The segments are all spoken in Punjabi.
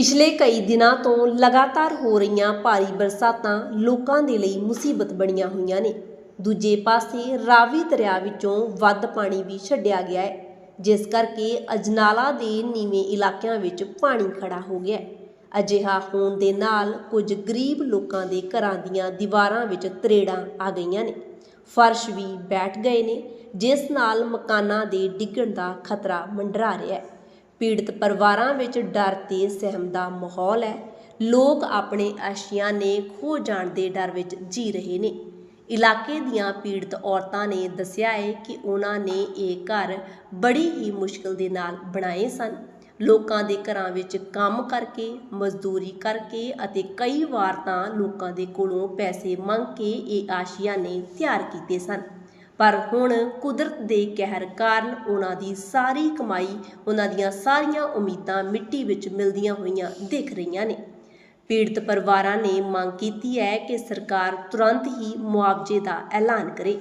ਪਿਛਲੇ ਕਈ ਦਿਨਾਂ ਤੋਂ ਲਗਾਤਾਰ ਹੋ ਰਹੀਆਂ ਭਾਰੀ ਬਰਸਾਤਾਂ ਲੋਕਾਂ ਦੇ ਲਈ ਮੁਸੀਬਤ ਬਣੀਆਂ ਹੋਈਆਂ ਨੇ। ਦੂਜੇ ਪਾਸੇ ਰਾਵੀ ਦਰਿਆ ਵਿੱਚੋਂ ਵੱਧ ਪਾਣੀ ਵੀ ਛੱਡਿਆ ਗਿਆ ਹੈ, ਜਿਸ ਕਰਕੇ ਅਜਨਾਲਾ ਦੇ ਨੀਵੇਂ ਇਲਾਕਿਆਂ ਵਿੱਚ ਪਾਣੀ ਖੜਾ ਹੋ ਗਿਆ ਅਜਿਹਾ ਹੋਣ ਦੇ ਨਾਲ ਕੁਝ ਗਰੀਬ ਲੋਕਾਂ ਦੇ ਘਰਾਂ ਦੀਆਂ ਦੀਵਾਰਾਂ ਵਿੱਚ ਤਰੇੜਾਂ ਆ ਗਈਆਂ ਨੇ। ਫਰਸ਼ ਵੀ ਬੈਠ ਗਏ ਨੇ, ਜਿਸ ਨਾਲ ਮਕਾਨਾਂ ਦੇ ਡਿੱਗਣ ਦਾ ਖਤਰਾ ਮੰਡਰਾ ਰਿਹਾ ਹੈ। ਪੀੜਤ ਪਰਿਵਾਰਾਂ ਵਿੱਚ ਡਰ ਤੇ ਸਹਿਮ ਦਾ ਮਾਹੌਲ ਹੈ। ਲੋਕ ਆਪਣੇ ਆਸ਼ੀਆਂ ਨੇ ਖੋ ਜਾਣ ਦੇ ਡਰ ਵਿੱਚ ਜੀ ਰਹੇ ਨੇ। ਇਲਾਕੇ ਦੀਆਂ ਪੀੜਤ ਔਰਤਾਂ ਨੇ ਦੱਸਿਆ ਹੈ ਕਿ ਉਹਨਾਂ ਨੇ ਇਹ ਘਰ ਬੜੀ ਹੀ ਮੁਸ਼ਕਲ ਦੇ ਨਾਲ ਬਣਾਏ ਸਨ। ਲੋਕਾਂ ਦੇ ਘਰਾਂ ਵਿੱਚ ਕੰਮ ਕਰਕੇ, ਮਜ਼ਦੂਰੀ ਕਰਕੇ ਅਤੇ ਕਈ ਵਾਰ ਤਾਂ ਲੋਕਾਂ ਦੇ ਕੋਲੋਂ ਪੈਸੇ ਮੰਗ ਕੇ ਇਹ ਆਸ਼ੀਆਂ ਨੇ ਤਿਆਰ ਕੀਤੇ ਸਨ। ਪਰ ਹੁਣ ਕੁਦਰਤ ਦੇ ਕਹਿਰ ਕਾਰਨ ਉਹਨਾਂ ਦੀ ਸਾਰੀ ਕਮਾਈ, ਉਹਨਾਂ ਦੀਆਂ ਸਾਰੀਆਂ ਉਮੀਦਾਂ ਮਿੱਟੀ ਵਿੱਚ ਮਿਲਦੀਆਂ ਹੋਈਆਂ ਦਿਖ ਰਹੀਆਂ ਨੇ। ਪੀੜਤ ਪਰਿਵਾਰਾਂ ਨੇ ਮੰਗ ਕੀਤੀ ਹੈ ਕਿ ਸਰਕਾਰ ਤੁਰੰਤ ਹੀ ਮੁਆਵਜ਼ੇ ਦਾ ਐਲਾਨ ਕਰੇ,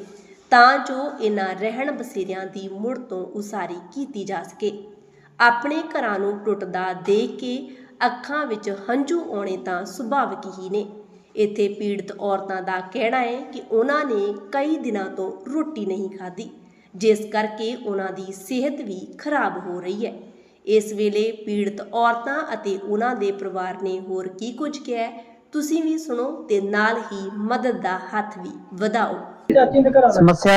ਤਾਂ ਜੋ ਇਹਨਾਂ ਰਹਿਣ ਬਸੇਰਿਆਂ ਦੀ ਮੁੜ ਤੋਂ ਉਸਾਰੀ ਕੀਤੀ ਜਾ ਸਕੇ। ਆਪਣੇ ਘਰਾਂ ਨੂੰ ਟੁੱਟਦਾ ਦੇਖ ਕੇ ਅੱਖਾਂ ਵਿੱਚ ਹੰਝੂ ਆਉਣੇ ਤਾਂ ਸੁਭਾਵਿਕ ਹੀ ਨੇ। ਇੱਥੇ ਪੀੜਤ ਔਰਤਾਂ ਦਾ ਕਹਿਣਾ ਹੈ ਕਿ ਉਹਨਾਂ ਨੇ ਕਈ ਦਿਨਾਂ ਤੋਂ ਰੋਟੀ ਨਹੀਂ ਖਾਧੀ ਜਿਸ ਕਰਕੇ ਉਹਨਾਂ ਦੀ ਸਿਹਤ ਵੀ ਖਰਾਬ ਹੋ ਰਹੀ ਹੈ। ਇਸ ਵੇਲੇ ਪੀੜਤ ਔਰਤਾਂ ਅਤੇ ਉਹਨਾਂ ਦੇ ਪਰਿਵਾਰ ਨੇ ਹੋਰ ਕੀ ਕੁਝ ਕਿਹਾ ਤੁਸੀਂ ਵੀ ਸੁਣੋ ਤੇ ਨਾਲ ਹੀ ਮਦਦ ਦਾ ਹੱਥ ਵੀ ਵਧਾਓ। ਸਮੱਸਿਆ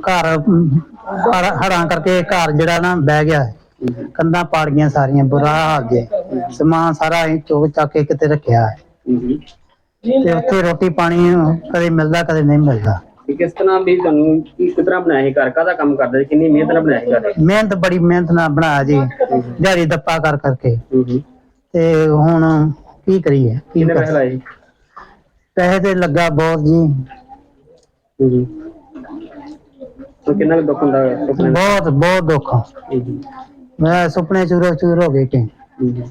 ਘਰ ਹੜ- ਕਰਕੇ ਘਰ ਜਿਹੜਾ ਨਾ ਬਹਿ ਗਿਆ ਹੈ। ਕੰਧਾਂ ਪਾੜ ਗਈਆਂ ਸਾਰੀਆਂ ਬੁਰਾ ਹਾਲ ਜੇ। ਸਮਾਨ ਸਾਰਾ ਚੁੱਕ ਚੱਕ ਕੇ ਕਿਤੇ ਰੱਖਿਆ ਹੈ। ਤੇ ਉੱਥੇ ਰੋਟੀ ਪਾਣੀ ਕਦੇ ਮਿਲਦਾ ਕਦੇ ਨਹੀਂ ਮਿਲਦਾ। ਕਿ ਕਿਸ ਤਰ੍ਹਾਂ ਵੀ ਤੁਹਾਨੂੰ ਕੀ ਕਿਸ ਤਰ੍ਹਾਂ ਬਣਾਇਆ ਸੀ ਘਰ? ਕਾਹਦਾ ਕੰਮ ਕਰਦਾ ਸੀ? ਕਿੰਨੀ ਮਿਹਨਤ ਨਾਲ ਬਣਾਇਆ ਸੀ ਘਰ? ਮਿਹਨਤ ਬੜੀ ਮਿਹਨਤ ਨਾਲ ਬਣਾਇਆ ਜੀ। ਦਿਹਾੜੀ ਦੱਪਾ ਕਰ ਕਰਕੇ। ਹੂੰ ਹੂੰ। ਤੇ ਹੁਣ ਕੀ ਕਰੀਏ? ਕੀ ਕਿੰਨੇ ਪੈਸੇ ਕਰ ਲਾਏ ਸੀ? ਪੈਸੇ ਤੇ ਲੱਗਾ ਬਹੁਤ ਜੀ। ਹੂੰ ਹੂੰ। ਕਿੰਨਾ ਕੁ ਦੁੱਖ ਹੁੰਦਾ ਸੁਪਨੇ ਦਾ? ਬਹੁਤ ਬਹੁਤ ਦੁੱਖ। ਹੂੰ ਹੂੰ। ਮੈਂ ਸੁਪਨੇ ਚੂਰੋ ਚੂਰ ਹੋ ਗਏ ਕਿ। ਹੂੰ ਹੂੰ,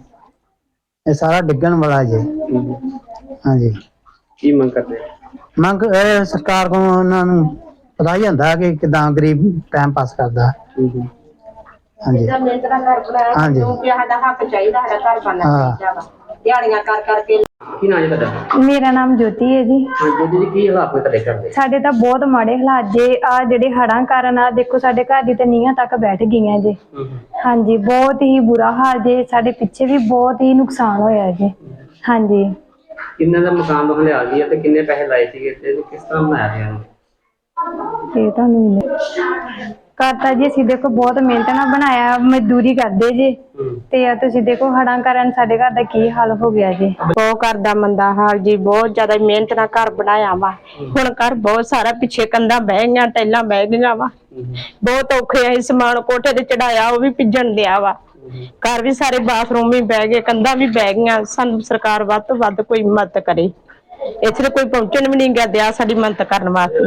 ਇਹ ਸਾਰਾ ਡਿੱਗਣ ਵਾਲਾ ਜੀ। ਹੂੰ ਹੂੰ। ਹਾਂਜੀ। ਕੀ ਮੰਗ ਕਰਦੇ ਆ? ਮੰਗ ਇਹ ਸਰਕਾਰ ਕੋਲ ਉਹਨਾਂ ਨੂੰ ਪਤਾ ਹੀ ਹੁੰਦਾ ਕਿ ਕਿਦਾਂ ਗਰੀਬ ਟਾਈਮ ਪਾਸ ਕਰਦਾ। ਹੂੰ ਹੂੰ। ਹਾਂਜੀ। ਮਿਹਨਤ ਨਾਲ ਘਰ ਬਣਾਇਆ ਹਾਂਜੀ। ਕਿਉਂਕਿ ਸਾਡਾ ਹੱਕ ਚਾਹੀਦਾ ਸਾਡਾ ਘਰ ਬਣਨਾ ਹਾਂ। ਚਾਹੀਦਾ ਵਾ। ਦਿਹਾੜੀਆਂ ਕਰ ਕਰਕੇ ਕੀ। ਨਾਂ ਜੀ ਤੁਹਾਡਾ? ਮੇਰਾ ਨਾਮ ਜੋਤੀ ਹੈ ਜੀ। ਕੀ ਹਾਲਾਤ ਨੇ ਤੁਹਾਡੇ ਘਰ ਦੇ? ਸਾਡੇ ਤਾਂ ਬਹੁਤ ਮਾੜੇ ਹਾਲਾਤ ਜੇ ਆ ਜਿਹੜੇ ਹੜਾਂ ਕਾਰਨ ਆ ਦੇਖੋ ਸਾਡੇ ਘਰ ਦੀ ਤੇ ਨੀਹਾਂ ਤੱਕ ਬੈਠ ਗਈਆਂ ਜੇ। ਹੂੰ ਹੂੰ। ਹਾਂਜੀ ਬਹੁਤ ਹੀ ਬੁਰਾ ਹਾਲ ਜੇ। ਸਾਡੇ ਪਿੱਛੇ ਵੀ ਬਹੁਤ ਹੀ ਨੁਕਸਾਨ ਹੋਇਆ ਜੀ। ਹਾਂਜੀ। ਕਿੰਨੇ ਦਾ ਮਕਾਨ ਲਿਆ ਗਿਆ ਤੇ ਕਿੰਨੇ ਪੈਸੇ ਲਾਏ ਸੀਗੇ ਤੇ ਕਿਸ ਤਰ੍ਹਾਂ ਬਣਾਇਆ ਗਿਆ ਇਹਨੂੰ? ਇਹ ਤੁਹਾਨੂੰ ਮਿਲੇ ਕਰਤਾ ਜੀ ਅਸੀਂ ਦੇਖੋ ਬਹੁਤ ਮਿਹਨਤ ਨਾਲ ਬਣਾਇਆ ਮਜ਼ਦੂਰੀ ਕਰਦੇ ਜੇ। ਹੂੰ। ਤੇ ਆ ਤੁਸੀਂ ਦੇਖੋ ਹੜਾਂ ਕਾਰਨ ਸਾਡੇ ਘਰ ਦਾ ਕੀ ਹਾਲ ਹੋ ਗਿਆ ਜੀ। ਬਹੁਤ ਘਰ ਦਾ ਮੰਦਾ ਹਾਲ ਜੀ ਬਹੁਤ ਜ਼ਿਆਦਾ ਮਿਹਨਤ ਨਾਲ ਘਰ ਬਣਾਇਆ ਵਾ। ਹੁਣ ਘਰ ਬਹੁਤ ਸਾਰਾ ਪਿੱਛੇ ਕੰਧਾਂ ਬਹਿ ਗਈਆਂ ਟੈਲਾਂ ਬਹਿ ਗਈਆਂ ਵਾ। ਹੂੰ। ਬਹੁਤ ਔਖੇ ਆ ਸਮਾਨ ਕੋਠੇ ਤੇ ਚੜਾਇਆ ਉਹ ਵੀ ਭਿੱਜਣ ਦਿਆ ਵਾ। ਘਰ ਵੀ ਸਾਰੇ ਬਾਥਰੂਮ ਵੀ ਬਹਿ ਗਏ, ਕੰਧਾਂ ਵੀ ਬਹਿ ਗਈਆਂ। ਸਾਨੂੰ ਸਰਕਾਰ ਵੱਧ ਤੋਂ ਵੱਧ ਕੋਈ ਮਦਦ ਕਰੇ। ਇੱਥੇ ਤਾਂ ਕੋਈ ਪਹੁੰਚਣ ਵੀ ਨਹੀਂ ਗਿਆ, ਦਿਆ ਸਾਡੀ ਮਦਦ ਕਰਨ ਵਾਸਤੇ।